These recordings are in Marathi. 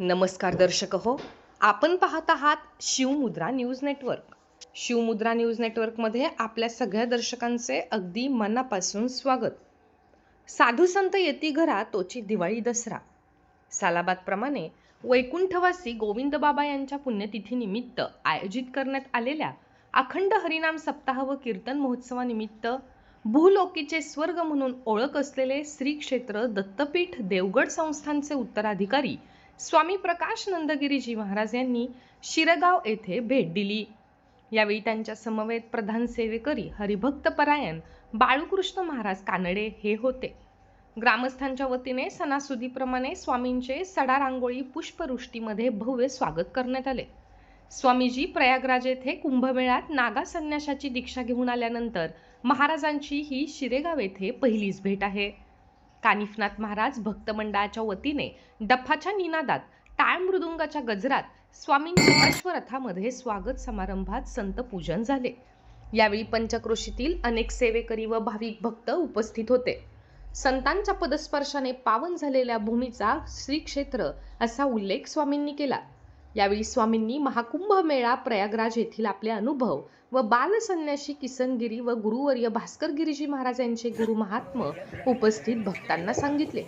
नमस्कार दर्शक हो. आपण पाहत आहात Shivmudra news network. Shivmudra news नेटवर्कमध्ये आपल्या सगळ्या दर्शकांचे अगदी मनापासून स्वागत. साधू संत येती घरा तोची दिवाळी दसरा. सालाबादप्रमाणे वैकुंठवासी गोविंद बाबा यांच्या पुण्यतिथीनिमित्त आयोजित करण्यात आलेल्या अखंड हरिनाम सप्ताह व कीर्तन महोत्सवानिमित्त भूलोकीचे स्वर्ग म्हणून ओळख असलेले श्री क्षेत्र दत्तपीठ देवगड संस्थानचे उत्तराधिकारी स्वामी प्रकाश नंदगिरीजी महाराज यांनी शिरगाव येथे भेट दिली. यावेळी त्यांच्या समवेत प्रधान सेवेकरी हरिभक्त परायण बाळूकृष्ण महाराज कानडे हे होते. ग्रामस्थांच्या वतीने सणासुदीप्रमाणे स्वामींचे सडा रांगोळी पुष्पवृष्टीमध्ये भव्य स्वागत करण्यात आले. स्वामीजी प्रयागराज येथे कुंभमेळ्यात नागा संन्याशाची दीक्षा घेऊन आल्यानंतर महाराजांची ही शिरेगाव येथे पहिलीच भेट आहे. कानिफनाथ महाराज भक्त मंडळाच्या वतीने डफाच्या निनादात टाळ मृदुंगाच्या गजरात स्वामींच्या अश्वरथामध्ये स्वागत समारंभात संत पूजन झाले. यावेळी पंचक्रोशीतील अनेक सेवेकरी व भाविक भक्त उपस्थित होते. संतांच्या पदस्पर्शाने पावन झालेल्या भूमीचा श्रीक्षेत्र असा उल्लेख स्वामींनी केला. यावेळी स्वामींनी महाकुंभ मेळा प्रयागराज येथील आपले अनुभव व बालसन्यासी किसनगिरी व गुरुवर्य भास्कर गिरीजी महाराज यांचे गुरु महात्म उपस्थित भक्तांना सांगितले.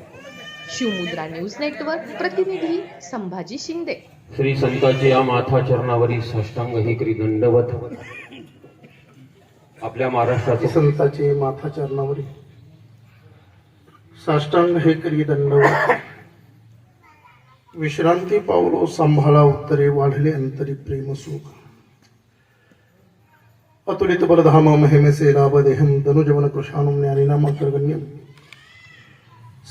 शिवमुद्रा न्यूज नेटवर्क प्रतिनिधी संभाजी शिंदे. श्री संताचे या माथा चरणावरी साष्टांग हे करी दंडवत. आपल्या महाराष्ट्राचे संताचे माथा चरणावरी साष्टांग हे करी दंडवत. विश्रांती पावलो सांभाळा उत्तरे वाढले अंतरी प्रेम सुख अतुलित बलधाम महिमेसे लाभ देहम धनुजवन कृशानुम ज्ञानिनाम अग्रगण्यम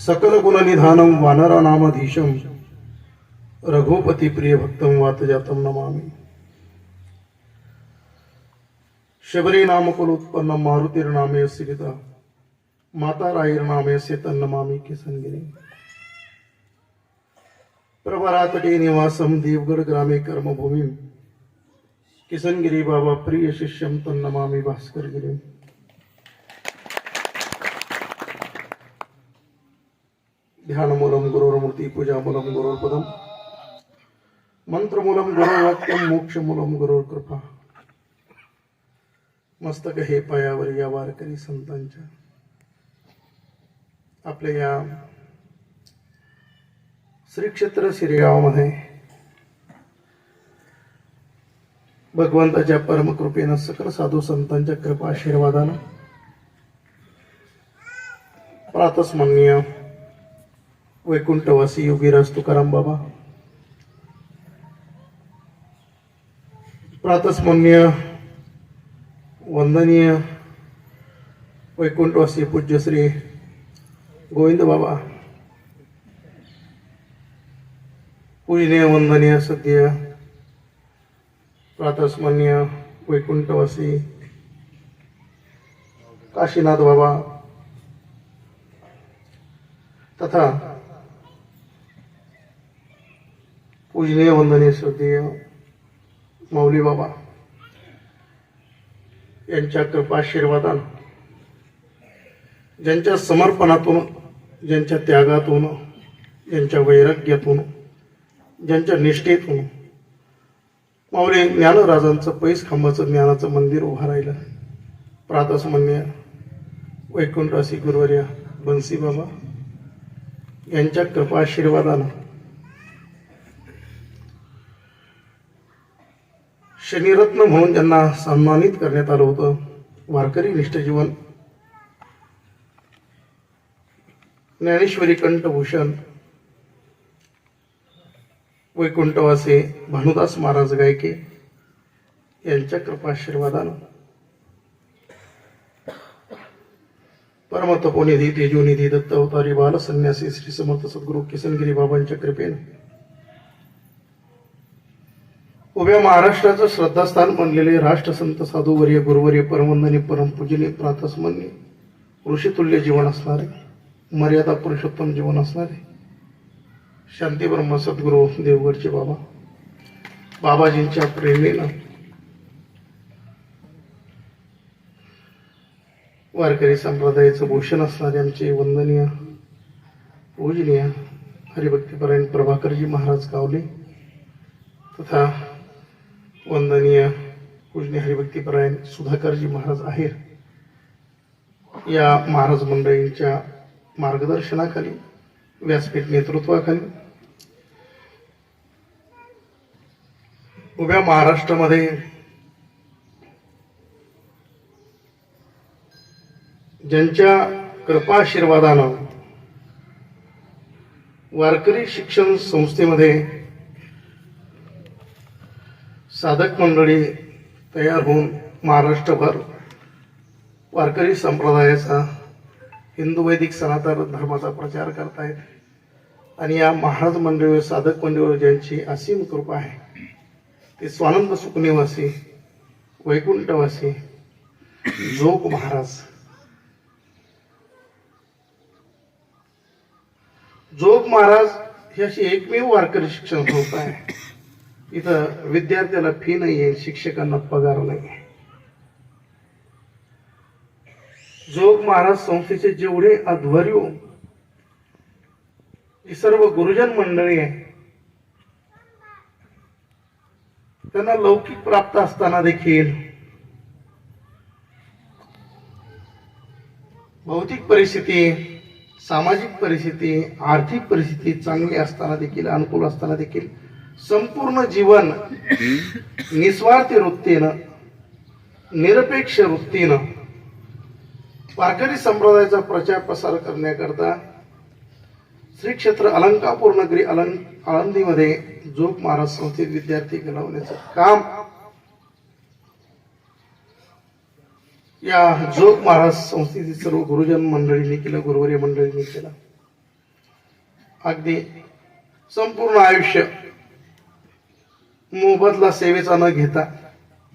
सकल गुण निधानम वानरा नामधीशम रघुपती प्रिय भक्तम वातजातम नमामि. शबरी नामकुलोत्पन्न मारुतीर्नामे सिरिता माता राईर्नामे तन्नमामि किसनगिरी प्रवराकटे निवास देवगढ़ ग्रा कर्म भूमि किशन गिरी बाबा प्रिय शिष्यम तन्नमामि भास्कर गिरी ध्यानमूलं गुरोर्मूर्ति पूजामूलं गुरोर्पदं मन्त्रमूलं मोक्ष मोक्षमूलं गुरोर्कृपा। मस्तक हे पयावर या वारकरी संतांच्या। आपल्या या श्री क्षेत्र शिरेगावमध्ये भगवंताच्या परमकृपेनं सकल साधू संतांच्या कृपा आशीर्वादानं प्रातस्मरणीय वैकुंठवासी योगीराज तुकाराम बाबा प्रातस्मरणीय वंदनीय वैकुंठवासी पूज्य श्री गोविंद बाबा पूजनीय वंदनीय सद्य प्रातस्मरणीय वैकुंठवासी काशीनाथ बाबा तथा पूजनीय वंदनीय श्रद्धेय माऊली बाबा यांच्या कृपाशीर्वादानं ज्यांच्या समर्पणातून ज्यांच्या त्यागातून ज्यांच्या वैराग्यातून ज्यांच्या निष्ठेतून माऊली ज्ञानराजांचं पैस खांबाचं ज्ञानाचं मंदिर उभं राहिलं. प्रातस्मन्य वैकुंठवासी गुरुवर्या बन्सी बाबा यांच्या कृपाशीर्वादानं शनिरत्न म्हणून ज्यांना सन्मानित करण्यात आलं होतं. वारकरी निष्ठजीवन ज्ञानेश्वरी कंठभूषण वैकुंठवासी भानुदास महाराज गायके यांच्या कृपाशीर्वादानं. परमतपोनिधी तेजोनिधी दत्त अवतारी बाल संन्यासी श्री समर्थ सद्गुरू किसनगिरी बाबांच्या कृपेनं. उभ्या महाराष्ट्राचं श्रद्धास्थान बनलेले राष्ट्रसंत साधूवर्य गुरुवर्य परमंदनी परमपूजनीय प्रातस्मन्य ऋषितुल्य जीवन असणारे मर्यादा पुरुषोत्तम जीवन असणारे शांती ब्रह्म सद्गुरू देवगडचे बाबा. बाबाजींच्या प्रेरणेनं वारकरी संप्रदायाचं भूषण असणारे आमचे वंदनीय पूजनीय हरिभक्तीपरायण प्रभाकरजी महाराज कावले तथा वंदनीय पूजनीय हरिभक्तीपरायण सुधाकरजी महाराज आहेर या महाराज मंडळींच्या मार्गदर्शनाखाली व्यासपीठ नेतृत्वाखाली उभ्या महाराष्ट्रामध्ये. ज्यांच्या कृपाशीर्वादानं वारकरी शिक्षण संस्थेमध्ये साधक मंडळी तयार होऊन महाराष्ट्रभर वारकरी संप्रदायाचा हिंदू वैदिक सनातन धर्माचा प्रचार करतायत. आणि या महाराज मंडळीवर साधक मंडळीवर ज्यांची असीम कृपा आहे ते स्वानंद सुखनिवासी वैकुंठवासी जोग महाराज. जोग महाराज ही अशी एकमेव वारकरी शिक्षण संस्था आहे. इथं विद्यार्थ्याला फी नाही आहे शिक्षकांना पगार नाही आहे. जोग महाराज संस्थेचे जेवढे अध्वर्यू ही सर्व गुरुजन मंडळी आहे त्यांना लौकिक प्राप्त असताना देखील भौतिक परिस्थिती सामाजिक परिस्थिती आर्थिक परिस्थिती चांगली असताना देखील अनुकूल असताना देखील संपूर्ण जीवन निस्वार्थी वृत्तीनं निरपेक्ष वृत्तीनं वारकरी संप्रदायाचा प्रचार प्रसार करण्याकरता श्री क्षेत्र अलंकापूर नगरी अलंक आळंदीमध्ये जोग महाराज संस्थेत विद्यार्थी घडवण्याचं काम. या जोग महाराज संस्थेतील सर्व गुरुजन मंडळींनी केलं गुरुवर्य मंडळींनी केलं. अगदी संपूर्ण आयुष्य मोबदला सेवेचा न घेता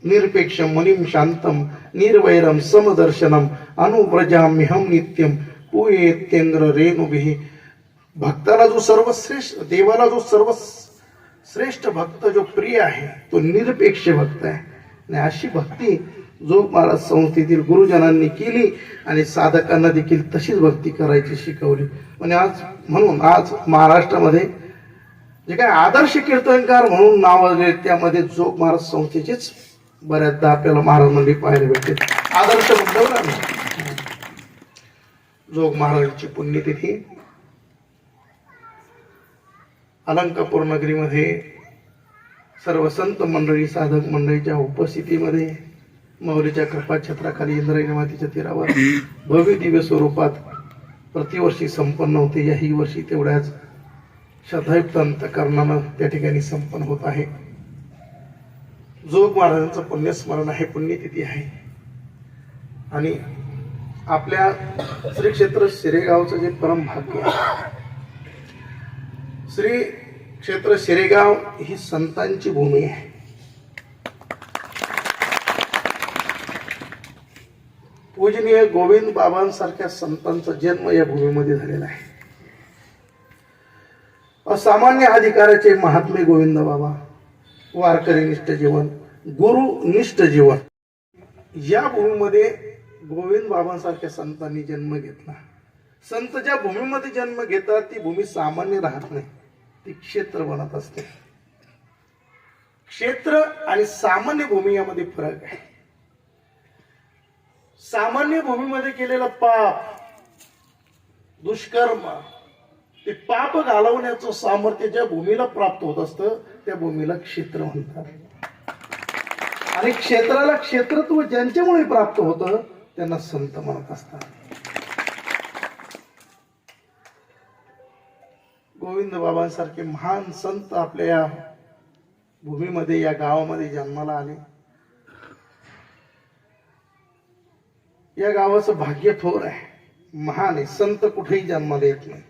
निरपेक्ष मनिम शांतम निर्वैरम समदर्शनम अनुव्रजाम्यहम नित्यम कुयेत्येंद्र रेणुभिः भक्ताला जो सर्वश्रेष्ठ देवाला जो सर्व श्रेष्ठ भक्त जो प्रिय आहे तो निरपेक्ष भक्त आहे. आणि अशी भक्ती जो महाराज संस्थेतील गुरुजनांनी केली आणि साधकांना देखील तशीच भक्ती करायची शिकवली. म्हणजे आज म्हणून आज महाराष्ट्रामध्ये जे काय आदर्श कीर्तनकार म्हणून नावाजले त्यामध्ये जो महाराज संस्थेचेच बऱ्याचदा आपल्याला महाराज मंडळी पाहायला भेटते. आदर्श म्हटल्यावर जोग महाराजांची पुण्यतिथी. अलंकापूर नगरीमध्ये सर्व संत मंडळी साधक मंडळीच्या उपस्थितीमध्ये मौलीच्या कृपा छत्राखाली इंद्रायणी मातीच्या तीरावर भव्य दिव्य स्वरूपात प्रतिवर्षी संपन्न होते. याही वर्षी तेवढ्याच श्रद्धायुक्त अंतकरणानं त्या ठिकाणी संपन्न होत आहे. जोग महाराजांचं पुण्यस्मरण आहे पुण्यतिथी आहे. आणि आपल्या श्री क्षेत्र शिरेगावचं जे परम भाग्य आहे श्री क्षेत्र शिरेगाव ही संतांची भूमी आहे. पूजनीय गोविंद बाबांसारख्या संतांचा जन्म या भूमीमध्ये झालेला आहे. असामान्य अधिकाराचे महात्मे गोविंद बाबा वारकरी निष्ठ जीवन गुरु निष्ठ जीवन. या भूमीमध्ये गोविंद बाबांसारख्या संतांनी जन्म घेतला. संत ज्या भूमीमध्ये जन्म घेतात ती भूमी सामान्य राहत नाही. ती क्षेत्र बनत असते. क्षेत्र आणि सामान्य भूमी यामध्ये फरक आहे. सामान्य भूमीमध्ये केलेलं पाप दुष्कर्म ते पाप घालवण्याचं सामर्थ्य ज्या भूमीला प्राप्त होत असतं त्या भूमीला क्षेत्र म्हणतात. आणि क्षेत्राला क्षेत्रत्व ज्यांच्यामुळे प्राप्त होतं त्यांना संत म्हणत असतात. गोविंद बाबांसारखे महान संत आपल्या या भूमीमध्ये या गावामध्ये जन्माला आले. या गावाचं भाग्य थोर आहे. महान आहे. संत कुठेही जन्माला येत नाही.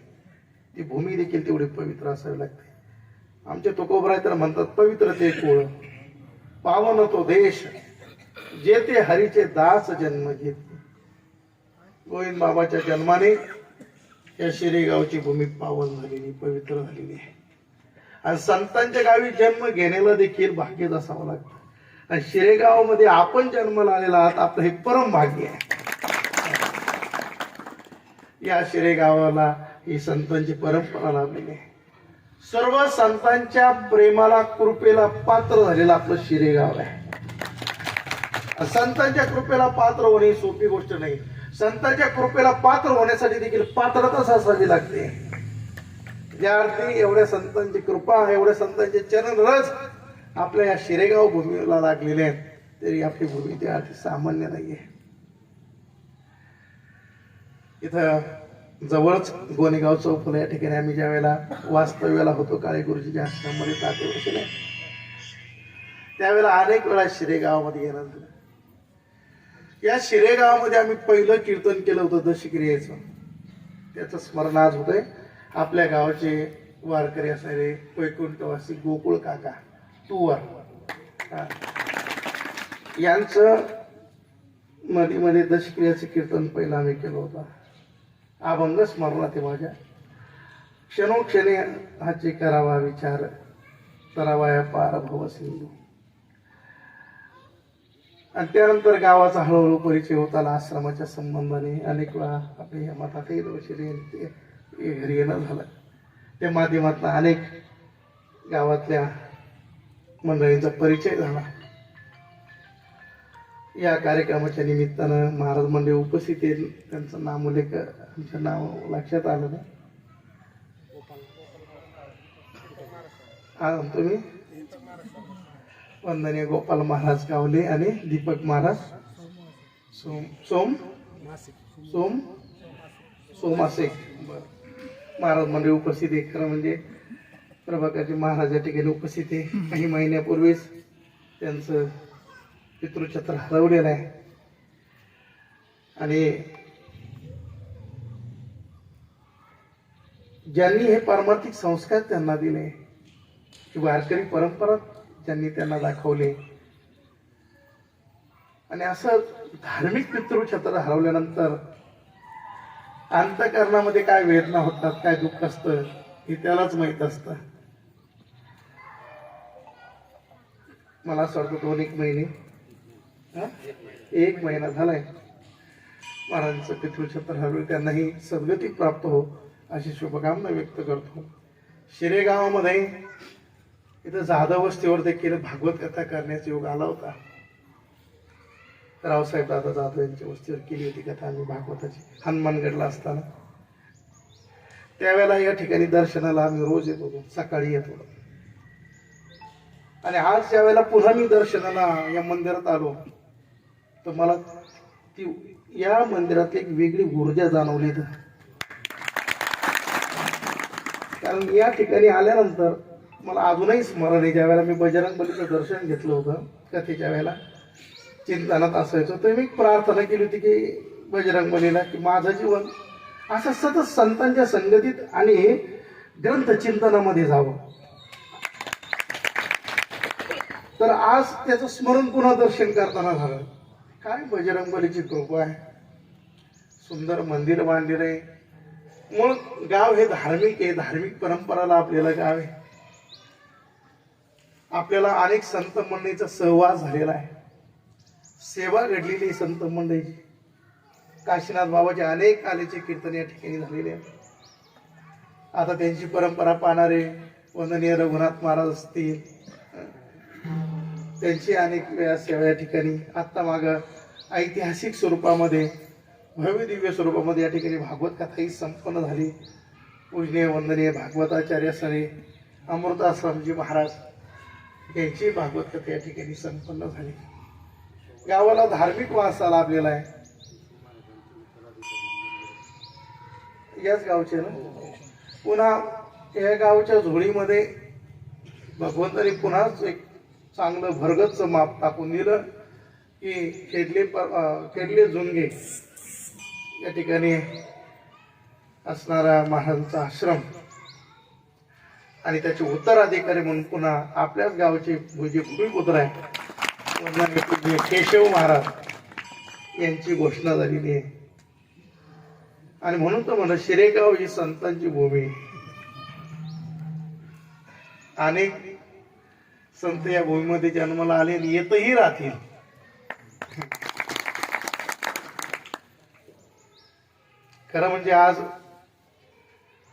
ती भूमी देखील तेवढी पवित्र असावी लागते. आमचे तुकोबराय तर म्हणतात पवित्र ते कुळ पावन तो देश जे ते हरीचे दास जन्म घेत. गोविंद बाबाच्या जन्माने या शिरेगावची भूमी पावन झालेली पवित्र झालेली आहे. आणि संतांच्या गावी जन्म घेण्याला देखील भाग्यच असावं लागतं. आणि शिरेगावमध्ये आपण जन्माला आलेला आहात आपलं हे परम भाग्य आहे. या शिरेगावाला ही संतांची परंपरा लाभलेली आहे. सर्व संतांच्या प्रेमाला कृपेला पात्र झालेलं आपलं शिरेगाव आहे. संतांच्या कृपेला पात्र होणे ही सोपी गोष्ट नाही. संतांच्या कृपेला पात्र होण्यासाठी देखील पात्रताच असावी लागते. ज्या अर्थी एवढ्या संतांची कृपा एवढ्या संतांचे चरण रस आपल्या या शिरेगाव भूमीला लागलेले आहेत. तरी आपली भूमी त्या अर्थी सामान्य नाहीये. इथं जवळच गोनेगाव चौक या ठिकाणी आम्ही ज्या वेळेला वास्तव्याला होतो काळे गुरुजीच्या आश्रमामध्ये ताते त्यावेळेला अनेक वेळा शिरेगावामध्ये गेला या शिरेगावामध्ये आम्ही पहिलं कीर्तन केलं होतं दशक्रियेचं. त्याचं स्मरण आज होतंय. आपल्या गावाचे वारकरी असणारे वैकुंठवासी गोकुळ काका तुवर. यांचं मध्ये मध्ये दशक्रियाचं कीर्तन पहिलं आम्ही केलं होतं. अभंग स्मरणात आहे माझ्या. क्षणोक्षणी हाचे करावा विचार करावाया पार भव सिंधू. आणि त्यानंतर गावाचा हळूहळू परिचय होत आला आश्रमाच्या संबंधाने अनेक वेळा आपले या मठात घरी येणं झालं. त्या माध्यमातून अनेक गावातल्या मंडळींचा परिचय झाला. या कार्यक्रमाच्या निमित्तानं महाराज मंडळी उपस्थित आहेत. त्यांचं नाम उल्लेख आमचं नाव लक्षात आलं ना हा तुम्ही? वंदनीय गोपाल महाराज गावले आणि दीपक महाराज सोम सोम सोम सोमासे महाराज मंडळी उपस्थित आहे. खरं म्हणजे प्रभाकरजी महाराज या ठिकाणी उपस्थित आहे. काही महिन्यापूर्वीच त्यांचं पितृछत्र हरवलेलं आहे. आणि ज्यांनी हे पारमार्थिक संस्कार त्यांना दिले ही वारकरी परंपरा त्यांनी त्यांना दाखवले. आणि असं धार्मिक पितृछत्र हरवल्यानंतर अंतकरणामध्ये काय वेदना होतात काय दुःख असतं हे त्यालाच माहीत असतं. मला असं वाटतं दोन एक महिने. एक महिना झालाय. महाराजांचं पितृछत्र हरवलं त्यांनाही सद्गती प्राप्त हो अशी शुभकामना व्यक्त करतो. शिरेगावामध्ये इथं जाधव वस्तीवर देखील भागवत कथा करण्याचा योग आला होता. रावसाहेब दादा जाधव यांच्या वस्तीवर केली होती कथा आम्ही भागवताची हनुमानगडला असताना. त्यावेळेला या ठिकाणी दर्शनाला आम्ही रोज येत होतो सकाळी येत होतो. आणि आज ज्या वेळेला पुन्हा मी दर्शनाला या मंदिरात आलो तर मला ती या मंदिरात एक वेगळी ऊर्जा जाणवली इथं. कारण या ठिकाणी आल्यानंतर मला अजूनही स्मरण आहे ज्या वेळेला मी बजरंग बलीचं दर्शन घेतलं होतं कथेच्या वेळेला चिंतनात असायचो तर मी प्रार्थना केली होती की बजरंग बलीला की माझं जीवन असं सतत संतांच्या संगतीत आणि ग्रंथ चिंतनामध्ये जावं. तर आज त्याचं स्मरण पुन्हा दर्शन करताना झालं. काय बजरंग बलीची कृपा आहे. सुंदर मंदिर बांधलेलं आहे. मग गाव हे धार्मिक आहे धार्मिक परंपराला आपल्याला गाव आहे. आपल्याला अनेक संत मंडळीचा सहवास झालेला आहे. सेवा घडलेली संत मंडळीची काशीनाथ बाबाचे अनेक आलेचे कीर्तन या ठिकाणी झालेले आहेत आता त्यांची परंपरा पाहणारे वंदनीय रघुनाथ महाराज असतील त्यांची अनेक वेळा सेवा या ठिकाणी आत्ता माग ऐतिहासिक स्वरूपामध्ये भव्य दिव्य स्वरूपामध्ये या ठिकाणी भागवत कथा ही संपन्न झाली. पूजनीय वंदनीय भागवताचार्य सरे अमृताश्रमजी महाराज यांची भागवत कथा या ठिकाणी संपन्न झाली. गावाला धार्मिक वारसा लाभलेला आहे. याच गावचे ना? पुन्हा या गावच्या झोळीमध्ये भगवंताने पुन्हाच एक चांगलं भरगतच माप टाकून दिलं की खेडले प- खेडले झुंगे या ठिकाणी असणारा महाराजांचा आश्रम आणि त्याचे उत्तराधिकारी म्हणून पुन्हा आपल्याच गावचे जे भूमिपुत्र आहे केशव महाराज यांची घोषणा झालेली आहे. आणि म्हणून तर म्हणत शिरेगाव ही संतांची भूमी अनेक संत या भूमीमध्ये जन्माला आले आणि येतही राहतील. खरं म्हणजे आज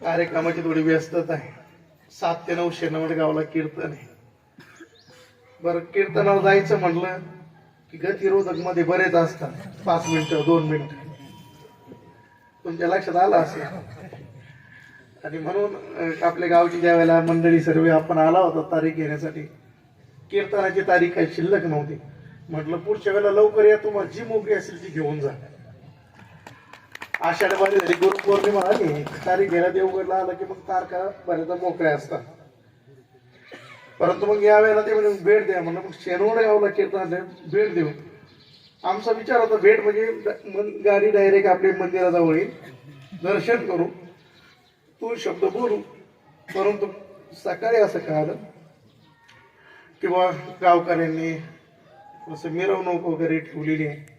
कार्यक्रमाची थोडी व्यस्तता आहे. सात ते नऊ शेनवड गावाला कीर्तन आहे. बरं कीर्तनाला जायचं म्हटलं की गतिरोधकमध्ये बरेच असतात. पाच मिनिटं दोन मिनिटं. तुमच्या लक्षात आलं असेल? आणि म्हणून आपल्या गावची ज्या वेळेला मंडळी सर्व आपण आला होता तारीख घेण्यासाठी कीर्तनाची तारीख काही शिल्लक नव्हती. म्हटलं पुढच्या वेळेला लवकर या तुम्हाला जी मोकळी असेल ती घेऊन जा. आषाढमध्ये झाली गुरु पौर्णिमा आली तारीख घ्यायला देवगडला आलं की मग तारखा बऱ्याचदा मोकळ्या असतात. परंतु मग यावेळेला ते म्हणजे भेट द्या. म्हणलं मग शेनवड गावला कीर्तनाला भेट देऊ. आमचा विचार होता भेट म्हणजे ड- गाडी डायरेक्ट आपल्या मंदिराजवळ येईल. दर्शन करू. तू शब्द बोलू. परंतु सकाळी असं कळालं किंवा गावकऱ्यांनी असं मिरवणूक वगैरे ठेवलेली आहे.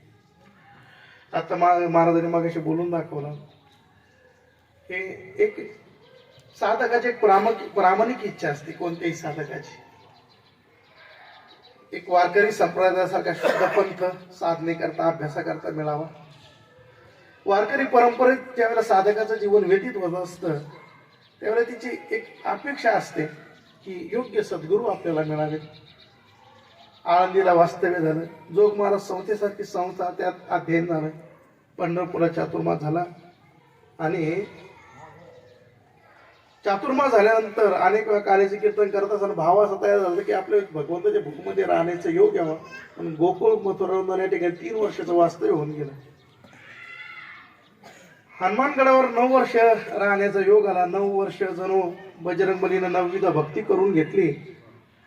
आता मा महाराजांनी मागाशी बोलून दाखवलं. हे एक साधकाची एक प्रामक प्रामाणिक इच्छा असते कोणत्याही साधकाची. एक वारकरी संप्रदायासारखा शुद्ध पंथ साधनेकरता अभ्यासाकरता मिळावा. वारकरी परंपरेत ज्यावेळेला साधकाचं जीवन व्यतीत होत असतं त्यावेळेला तिची एक अपेक्षा असते की योग्य सद्गुरू आपल्याला मिळावेत. आळंदीला वास्तव्य झालं. जोग महाराज संस्थेसारखी संस्था त्यात अध्ययन झालं. पंढरपुरात चातुर्मास झाला. आणि चातुर्मास झाल्यानंतर अनेक वेळा काल्याचे कीर्तन करत असताना भाव असा तयार झाला की आपल्या भगवंताच्या भूकमध्ये राहण्याचा योग यावं पण गोकुळ मथुरावंदन या ठिकाणी तीन वर्षाचं वास्तव्य होऊन गेलं. हनुमानगडावर नऊ वर्ष राहण्याचा योग आला. नऊ वर्ष जणू बजरंगबलीनं नवविध भक्ती करून घेतली.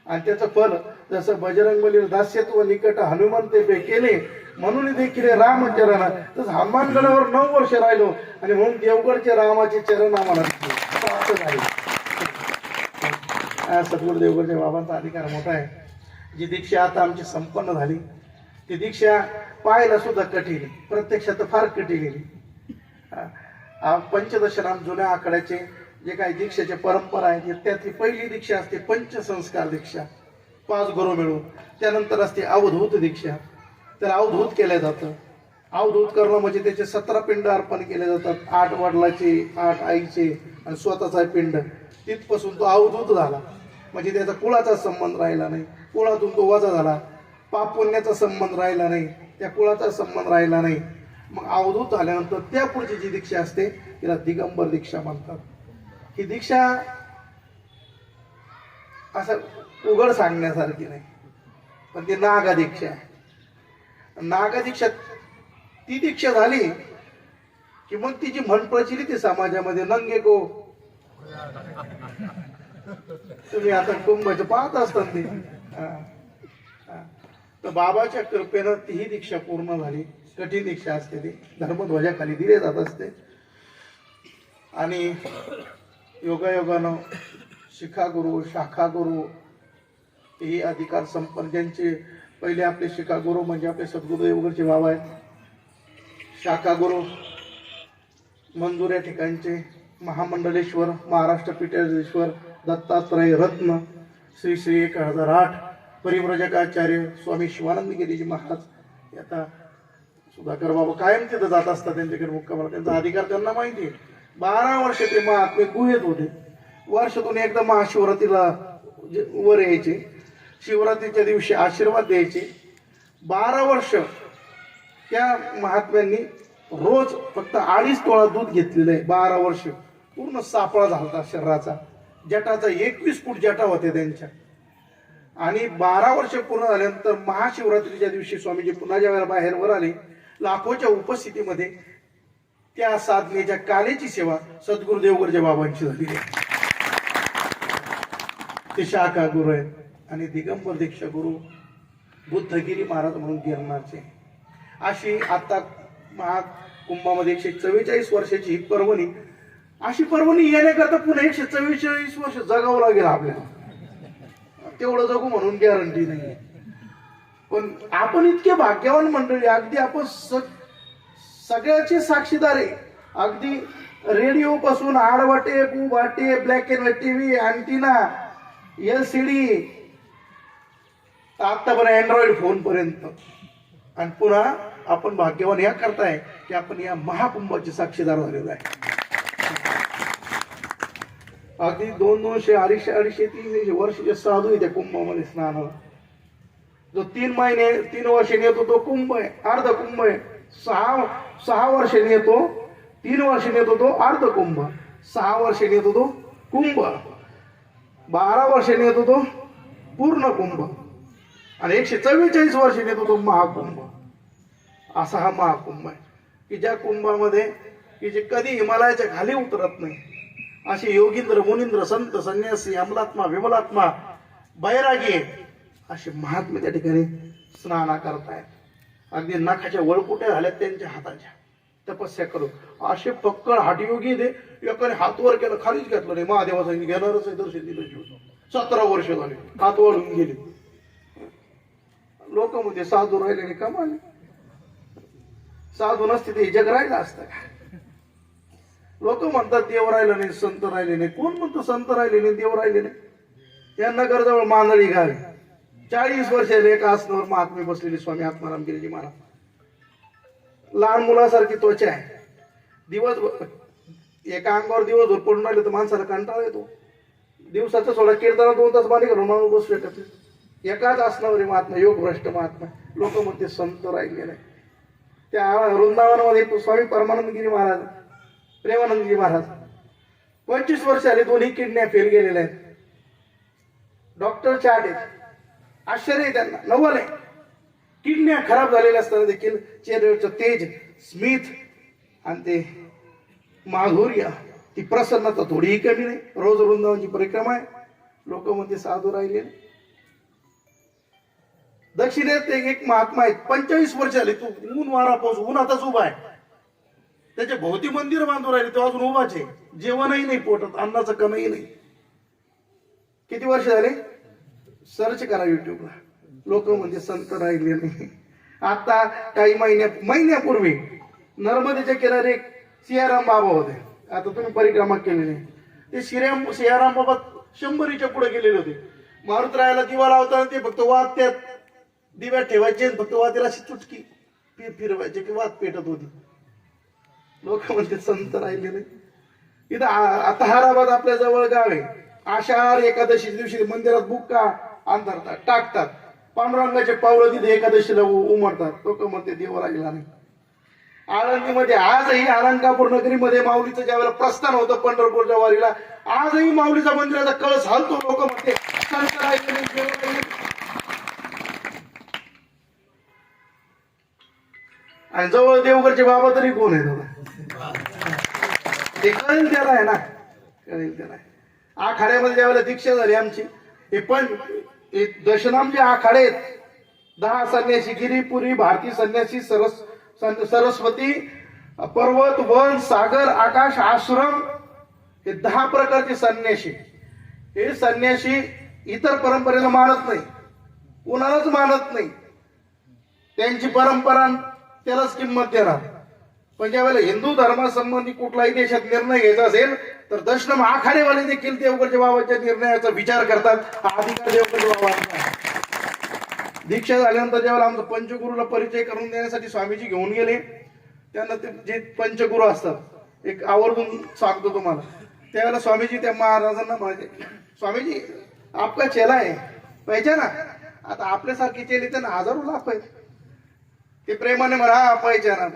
आणि त्याचं फल जसं बजरंगबलीनं दास्यत्व निकट हनुमान ते केले म्हणून देखील रामचरण तसं हनुमानगडावर नऊ वर्ष राहिलो आणि म्हणून देवगडचे रामाचे चरण आम्हाला असं झाले. हा सद्गुरू देवगडच्या बाबांचा अधिकार मोठा आहे. जी दीक्षा आता आमची संपन्न झाली. ती दीक्षा पाहायला सुद्धा कठीण प्रत्यक्षात फार कठीण गेली आ, पंचदशनाम जुन्या आकड्याचे जे काही दीक्षेच्या परंपरा आहेत त्यातली पहिली दीक्षा असते पंचसंस्कार दीक्षा. पाच गुरु मिळून. त्यानंतर असते अवधूत दीक्षा. तर अवधूत केलं जातं. अवधूत करणं म्हणजे त्याचे सतरा पिंड अर्पण केले जातात. आठ वडिलाचे आठ आईचे आणि स्वतःचा पिंड. तिथपासून तो अवधूत झाला. म्हणजे त्याचा कुळाचा संबंध राहिला नाही. कुळातून तो वजा झाला. पाप पुण्याचा संबंध राहिला नाही. त्या कुळाचा संबंध राहिला नाही. मग अवधूत झाल्यानंतर त्या पुढची जी दीक्षा असते तिला दिगंबर दीक्षा म्हणतात. ही दीक्षा असं उघड सांगण्यासारखी नाही. पण ती नागा दीक्षा आहे. नागा दीक्षा ती दीक्षा झाली की मग तिची म्हण प्रचलित आहे समाजामध्ये नंगे को. तुम्ही आता कुंभाचं पाहत असतात ते. हा. तर बाबाच्या कृपेनं तीही दीक्षा पूर्ण झाली. कठीण दीक्षा असते ती. धर्मध्वजाखाली दिले जात असते. आणि योगायोगानं शिखा गुरु शाखा गुरु अधिकार संपन्न ज्यांचे पहिले आपले शिखागुरु म्हणजे आपले सद्गुरुदेव वगैरेचे भाव आहेत. शाखागुरु मंजूर या ठिकाणचे महामंडलेश्वर महाराष्ट्र पीठेश्वर दत्तात्रय रत्न श्री श्री एक हजार आठ परिव्रजकाचार्य स्वामी शिवानंद गिरीजी महाराज. आता सुधाकर बाबा कायम तिथं जात असतात त्यांच्याकडे मुक्कामाला. त्यांचा अधिकार त्यांना माहिती आहे. बारा वर्ष ते महात्मे गुहेत होते. वर्षातून एकदा महाशिवरात्रीला जे- वर यायचे. शिवरात्रीच्या दिवशी आशीर्वाद द्यायचे. बारा वर्ष त्या महात्म्यांनी रोज फक्त अडीच तोळा दूध घेतलेलं आहे. बारा वर्ष. पूर्ण सापळा झाला होता शरीराचा. जटाचा एकवीस फूट जटा होते त्यांच्या. आणि बारा वर्ष पूर्ण झाल्यानंतर महाशिवरात्रीच्या दिवशी स्वामीजी पुन्हा ज्या वेळेला बाहेर वर आले लाखोच्या उपस्थितीमध्ये त्या साधनेच्या कालेची सेवा सद्गुरु देवगरच्या बाबांची झालेली आहे. ते शाखा गुरु आहेत आणि दिगंबर दीक्षा गुरु बुद्धगिरी महाराज म्हणून गिरणारचे अशी आता महाकुंभामध्ये एकशे चव्वेचाळीस वर्षाची ही पर्वणी अशी पर्वणी येण्याकरता पुन्हा एकशे चव्वेचाळीस वर्ष जगावं लागेल आपल्याला. तेवढं जगू म्हणून गॅरंटी नाही पण आपण इतके भाग्यवान मंडळी अगदी आपण स- सगळ्याची साक्षीदार. आहे अगदी रेडिओ पासून आडवाटे वाटे black and white TV antenna L C D आतापर्यंत अँड्रॉइड फोन पर्यंत. आणि पुन्हा आपण भाग्यवान या करताय की आपण या महाकुंभाचे साक्षीदार झालेलो आहे. अगदी दोन दोनशे अडीचशे अडीचशे तीनशे वर्षाचे साधू आहे त्या कुंभामध्ये स्नानाला जो तीन महिने तीन वर्षे येतो तो कुंभ आहे अर्ध कुंभ आहे. सहा सहा वर्षांनी येतो तीन वर्षांनी येतो तो अर्ध कुंभ सहा वर्षांनी येतो तो कुंभ बारा वर्षांनी येतो तो पूर्ण कुंभ आणि एकशे चव्वेचाळीस वर्षांनी येतो तो महाकुंभ. असा हा महाकुंभ आहे. की ज्या कुंभामध्ये की जे कधी हिमालयाच्या खाली उतरत नाही असे योगींद्र मुनिंद्र संत संन्यासी अमलात्मा विमलात्मा बैरागी असे महात्मे त्या ठिकाणी स्नाना करतायत. अगदी नखाच्या वळकुट्या झाल्यात त्यांच्या हाताच्या तपस्या करू असे पक्कळ हाटयोगी दे एकाने हातवर केलं खालीच घेतलं नाही. महादेवाचा घेणारच आहे दर्शन दिलं जीव. सतरा वर्ष झाले हात वळून गेले. लोक म्हणजे साधू राहिले कमाले. साधू नसते ते जग राहिलं असतं का? लोक म्हणतात देव राहिलं नाही संत राहिले नाही. कोण म्हणतो संत राहिले नाही देव राहिले नाही? या नगरजवळ मांदळी गावी. चाळीस वर्षाचे एका आसनावर महात्मे बसलेले स्वामी आत्माराम गिरीजी महाराज. लहान मुलासारखी त्वचा आहे. दिवस एका अंगावर दिवसभर पडून राहिले तर माणसाला कंटाळा येतो. दिवसाचा सोडा कीर्तनात दोन तास पाणी करून माणूस बसू शकत एकाच आसनावर महात्मा योग भ्रष्ट महात्मा. लोक म्हणते संत राहिले नाही. त्या वृंदावनामध्ये स्वामी परमानंदगिरी महाराज प्रेमानंदजी महाराज. पंचवीस वर्ष आले दोन्ही किडन्या फेल गेलेल्या आहेत. डॉक्टर चाट आहेत. आश्चर्य आहे त्यांना. नवल आहे. किडन्या खराब झालेल्या असताना देखील चेहऱ्यावरचं तेज स्मित आणि ते माधुर्य ती प्रसन्नता थोडीही कमी नाही. रोज वृंदावनची परिक्रमा आहे. लोक म्हणजे साधू राहिले. दक्षिणेत एक एक महात्मा आहेत. पंचेचाळीस वर्ष आले तू ऊन वारा पाऊस ऊन आताच उभा आहे. त्याचे भोवती मंदिर बांधून राहिले. तो अजून उभाच आहे. जेवणही नाही पोटात. अन्नाचं कणही नाही. किती वर्ष झाले? सर्च करा युट्यूबला लोक म्हणजे संत राहिले नाही. आता काही महिन्या महिन्यापूर्वी नर्मदेच्या किनारी एक सियाराम बाबा होते. आता तुम्ही परिक्रमा केलेली ते सियाराम सियाराम बाबा शंभरीच्या पुढे गेलेले होते. मारुतरायाला दिवा लावताना ते फक्त वाद त्यात दिव्यात ठेवायचे फक्त वातीला अशी चुटकी फिर फिरवायचे की वाद पेटत होती. लोक म्हणते संत राहिले नाही. इथं आता हाराबाद आपल्या जवळ गाव आहे. आषाढ एकादशी दिवशी मंदिरात बुक्का अंतरतात टाकतात. पांडुरंगाचे पावलं तिथे एकादशीला उमरतात लोक म्हणते देवाला गेला नाही आळंदीमध्ये आजही अलंकापूर नगरीमध्ये माऊलीचं ज्यावेळेला प्रस्थान होतं पंढरपूरच्या वारीला आजही माऊलीचा मंदिराचा कळस हलतो. लोक म्हणते आणि जवळ देवगडचे बाबा तरी कोण आहे दादा ते कळेल त्याला आहे ना. कळेल त्याला आखाड्यामध्ये ज्यावेळेला दीक्षा झाली आमची हे पण हे दशनामचे आखाडे आहेत दहा संन्यासी गिरीपुरी भारती संन्यासी सरस सं- सरस्वती पर्वत वन सागर आकाश आश्रम हे दहा प्रकारचे संन्यासी हे संन्यासी इतर परंपरेला मानत नाही. कोणालाच मानत नाही. त्यांची परंपरा त्यालाच किंमत देणार. पण ज्यावेळेला हिंदू धर्मासंबंधी कुठलाही देशात निर्णय घ्यायचा असेल तर दशनम आखाडेवाले देखील देवगडच्या बाबाच्या निर्णयाचा विचार करतात. हा अधिकार देवगडच्या बाबांचा दीक्षा झाल्यानंतर ज्यावेळेला आमचा पंचगुरूला परिचय करून देण्यासाठी स्वामीजी घेऊन गेले त्यांना ते जे पंचगुरु असतात एक आवर्जून सांगतो तुम्हाला. त्यावेळेला स्वामीजी त्या महाराजांना माहिती स्वामीजी आपला चेला आहे. पहचाना आता आपल्यासारखे चेले त्यांना हजारो लाख आहेत. ते प्रेमाने म्हणा हा पाहिजे ना.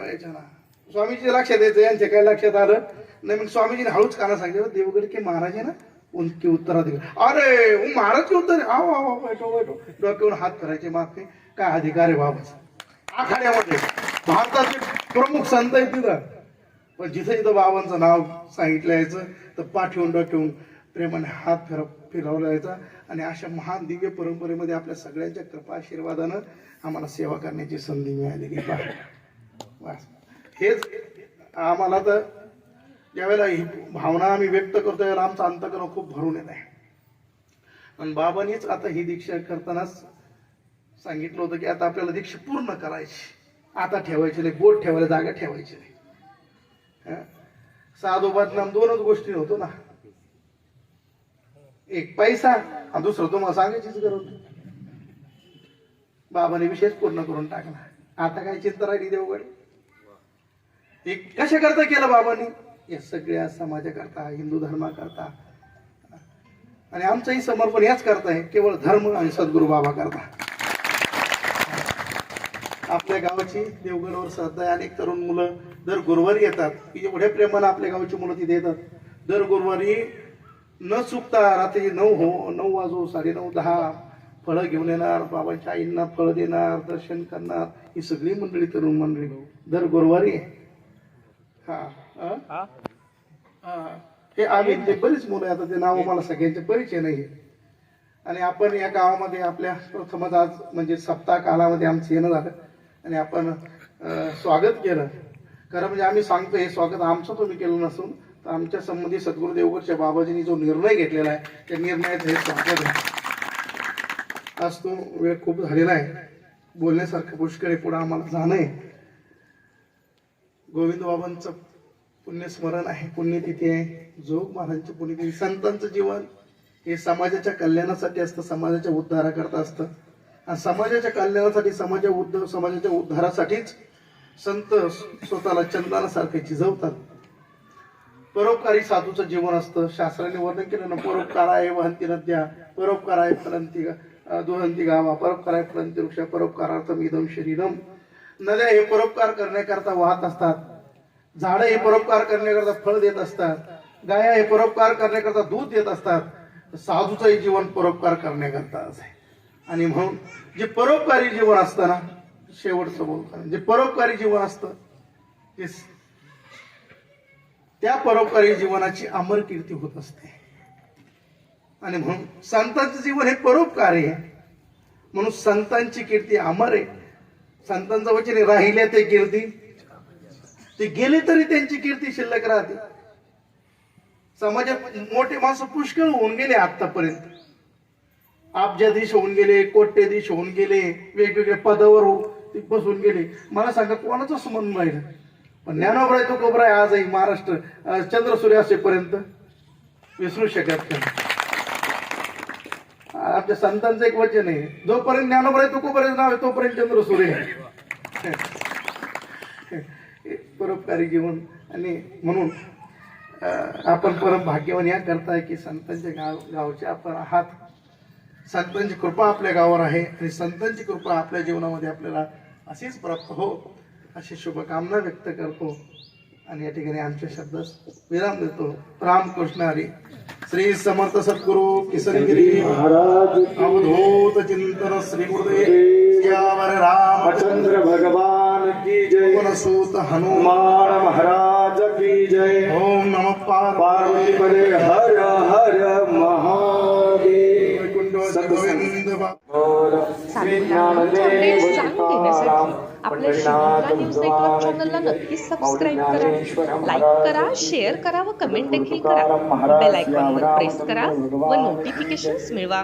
स्वामीजी लक्षात यायचं यांच्या काय लक्षात आलं. नाही मग स्वामीजीने हळूच काना सांगितलं देवगड के महाराज है ना उनके उत्तराधिकारी. अरे वो महाराज के उत्तर आओ आओ बैठो बैठो. डोक्यावर हात करायचे मागते काय अधिकार आहे बाबाचा आखाड्यामध्ये. भारताचे प्रमुख संत आहेत तिथं. पण जिथं जिथं बाबांचं नाव सांगितलं यायचं तर पाठवून डोक्यावून प्रेमाने हात फिरव फिरवला यायचा. आणि अशा महान दिव्य परंपरेमध्ये आपल्या सगळ्यांच्या कृपा आशीर्वादानं आम्हाला सेवा करण्याची संधी मिळालेली आहे. हेच आम्हाला तर ज्यावेळेला ही भावना आम्ही व्यक्त करतो त्यावेळेला आमचं अंतकरण खूप भरून येत आहे. पण बाबांनीच आता ही दीक्षा करतानाच सांगितलं होतं की आता आपल्याला दीक्षा पूर्ण करायची. आता ठेवायची नाही बोट ठेवायला जागा ठेवायची नाही. हं? साधू बदनाम दोनच गोष्टी होतो ना. एक पैसा आणि दुसरं तुम्हाला सांगायचीच गरज बाबाने विशेष पूर्ण करून टाकला. आता काय चिंता राहिली देवगड? ते कशाकरता केलं बाबांनी? या सगळ्या समाजाकरता हिंदू धर्माकरता. आणि आमचंही समर्पण याच करता आहे केवळ धर्म आणि सद्गुरू बाबा करता. आपल्या गावाची देवगडवर श्रद्धा अनेक तरुण मुलं दर गुरुवारी येतात. की एवढ्या प्रेमानं आपल्या गावची मुलं तिथे येतात. दर गुरुवारी न चुकता रात्री नऊ हो नऊ वाजो साडे नऊ दहा फळं घेऊन येणार बाबांच्या आईंना फळं देणार दर्शन करणार. ही सगळी मंडळी तरुण मंडळी दर गुरुवारी हा हा? हा. हे. आम्ही ते बरीच मुलं आता ते नाव मला सगळ्यांचे परिचय नाही आणि आपण या गावामध्ये आपल्या प्रथमच आज म्हणजे सप्ताह कालामध्ये आमचं येणं झालं. आणि आपण स्वागत केलं. खरं म्हणजे आम्ही सांगतो हे स्वागत आमचं तुम्ही केलं नसून तर आमच्या संबंधी सद्गुरू देवगडच्या बाबाजींनी जो निर्णय घेतलेला आहे त्या निर्णयाचं हे स्वागत आहे. आज तो वेळ खूप झालेला आहे. बोलण्यासारखं पुष्कळ आहे पुढे आम्हाला जाणं आहे. गोविंद बाबांचं पुण्यस्मरण आहे पुण्यतिथी आहे. जोग महाराजांची पुण्यतिथी संतांचं जीवन हे समाजाच्या कल्याणासाठी असतं समाजाच्या उद्धाराकरता असतं. आणि समाजाच्या कल्याणासाठी समाजा उद्ध समाजाच्या उद्धारासाठीच संत स्वतःला चंदनासारखे झिजवतात परोपकारी साधूचं जीवन असतं. शास्त्राने वर्णन केलं ना परोपकार आहे वहंती नद्या परोपकार आहे फलंती गा- दुहंती गावा. परोपकार आहे फलंती वृक्ष. परोपकारार्थम इदम शरीरम. नद्या हे परोपकार करण्याकरता वाहत असतात. झाडं हे परोपकार करण्याकरता फळ देत असतात. गाया हे परोपकार करण्याकरता दूध देत असतात. साधूचंही जीवन परोपकार करण्याकरता आहे आणि म्हणून जे परोपकारी जीवन असतं ना शेवटचं बोलताना जे परोपकारी जीवन असतं ते त्या परोपकारी जीवनाची अमर कीर्ती होत असते. आणि म्हणून संतांचं जीवन हे परोपकारी आहे. म्हणून संतांची कीर्ती अमर आहे. संतांचं वचन आहे, राहिल्या ते कीर्ती ते गेले तरी त्यांची कीर्ती शिल्लक राहते. समाजात मोठे माणसं पुष्कळ होऊन गेले आतापर्यंत अब्जाधीश होऊन गेले कोट्यधीश होऊन गेले वेगवेगळ्या पदावर हो- बसून गेले. मला सांगा कोणाचं स्मरण राहिलं? पण ज्ञानोबराय तो कोबराय आजही महाराष्ट्र चंद्र सूर्य असेपर्यंत विसरू शकत नाही. आमच्या संतांचं एक वचन आहे. जोपर्यंत ज्ञानोबराय तो कोबरायचं नाव आहे तोपर्यंत चंद्र सूर्य आहे. परोपकारी जीवन. आणि म्हणून आपण परम भाग्यवान या करताय की संतांच्या गाव गावचे आपण आहात. संतांची कृपा आपल्या गावावर आहे आणि संतांची कृपा आपल्या जीवनामध्ये आपल्याला अशीच प्राप्त हो अशी शुभकामना व्यक्त करतो. आणि या ठिकाणी आमच्या शब्दास विराम देतो. रामकृष्ण हरी. श्री समर्थ सद्गुरु किसनगिरी महाराज अवधूत चिंतन श्री गुरुदेव सियावर रामचंद्र भगवान की जय। रामसूत हनुमान। महाराज की जय। ओम नम पार्वती। पदे हर हर महादेव। गोविंद श्री ज्ञानदेव आपल्या शिवमुद्रा न्यूज नेटवर्क चॅनलला नक्कीच सबस्क्राईब करा. लाईक करा शेअर करा व कमेंट देखील करा. बेल आयकॉनवर प्रेस करा व नोटिफिकेशन्स मिळवा.